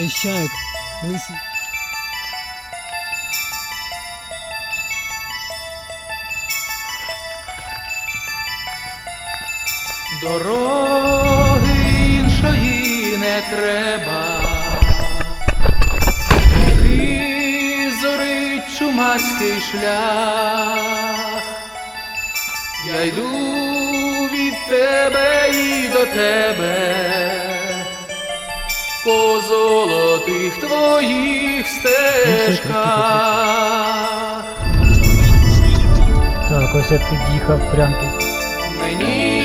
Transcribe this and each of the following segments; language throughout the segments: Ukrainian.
Ищает. Мысль. Дороги іншої не треба, І зорить чумацький шлях, я йду від тебе і до тебе по золотих твоїх стежках. Так, ось я під'їхав прям тут. Мені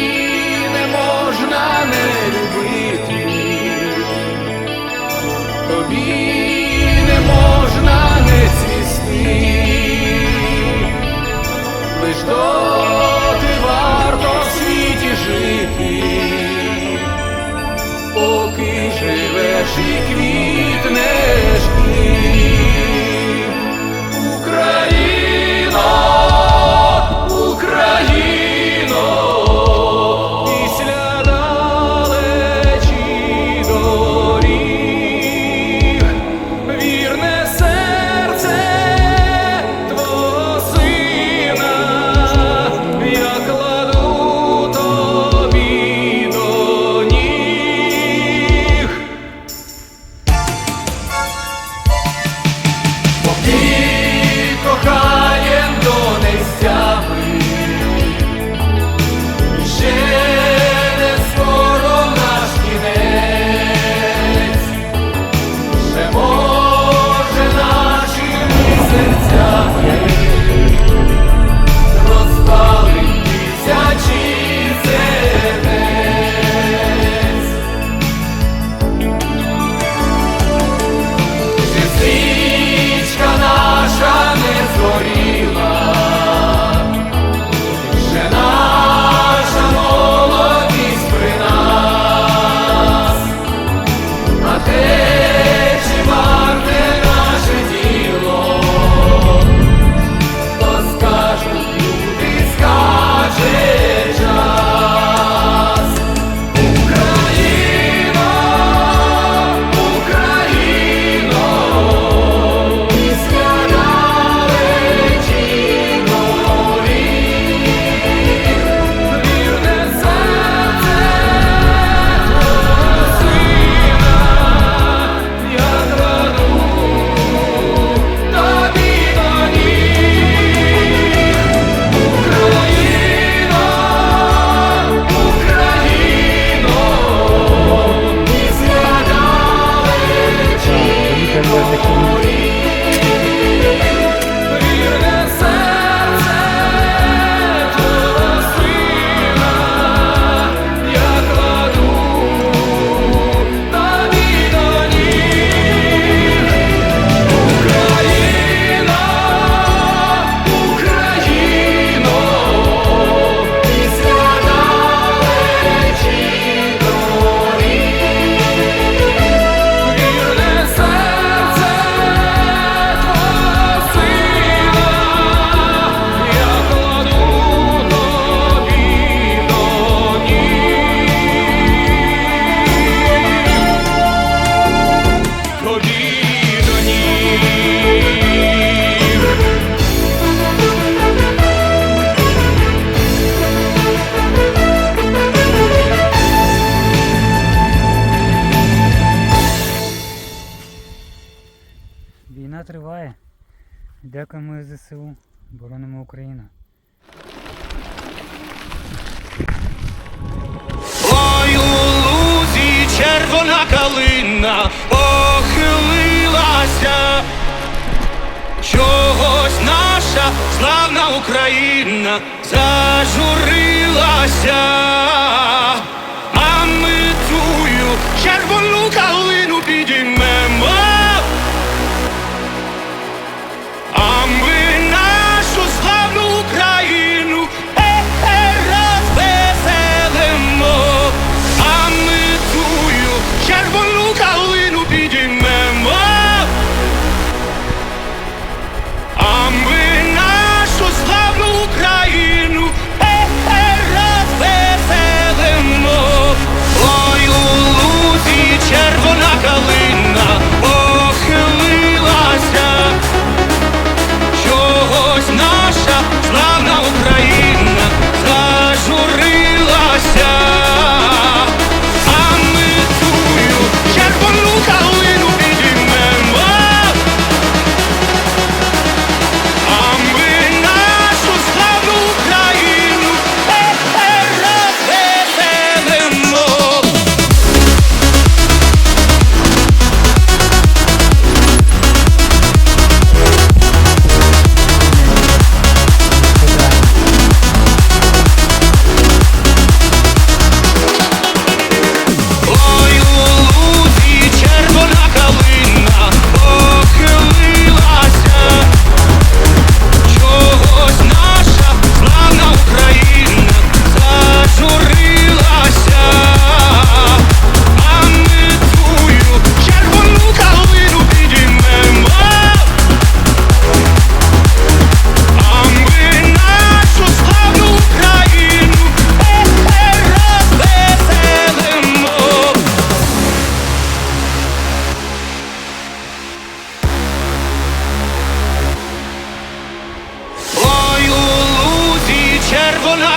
не можна не любити, тобі не можна не цвісти, лиш до. שיקנית נס Дякуємо ЗСУ, боронимо Україну. Ой, у лузі червона калина похилилася. Чогось наша славна Україна зажурилася.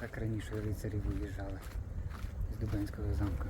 Так раніше рицарі виїжджали з Дубенського замку.